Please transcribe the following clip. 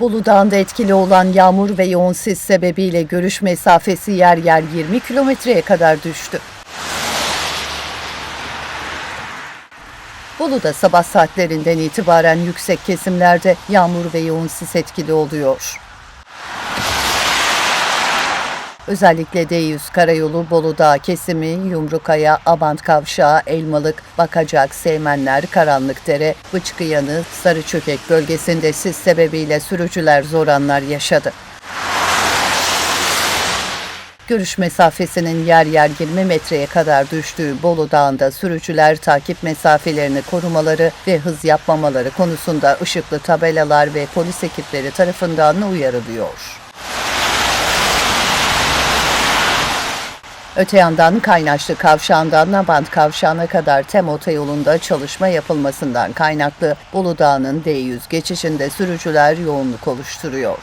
Bolu Dağı'nda etkili olan yağmur ve yoğun sis sebebiyle görüş mesafesi yer yer 20 kilometreye kadar düştü. Bolu'da sabah saatlerinden itibaren yüksek kesimlerde yağmur ve yoğun sis etkili oluyor. Özellikle D100 karayolu Bolu kesimi, Yumrukaya, Abant Kavşağı, Elmalık, Bakacak, Seymenler, Karanlıkdere, Bıçkıyanı, Sarıçökek bölgesinde sis sebebiyle sürücüler zor anlar yaşadı. Görüş mesafesinin yer yer 20 metreye kadar düştüğü Bolu Dağı'nda sürücüler takip mesafelerini korumaları ve hız yapmamaları konusunda ışıklı tabelalar ve polis ekipleri tarafından uyarılıyor. Öte yandan Kaynaşlı Kavşağı'ndan Nabant Kavşağı'na kadar TEM otoyolunda çalışma yapılmasından kaynaklı Bolu Dağı'nın D100 geçişinde sürücüler yoğunluk oluşturuyor.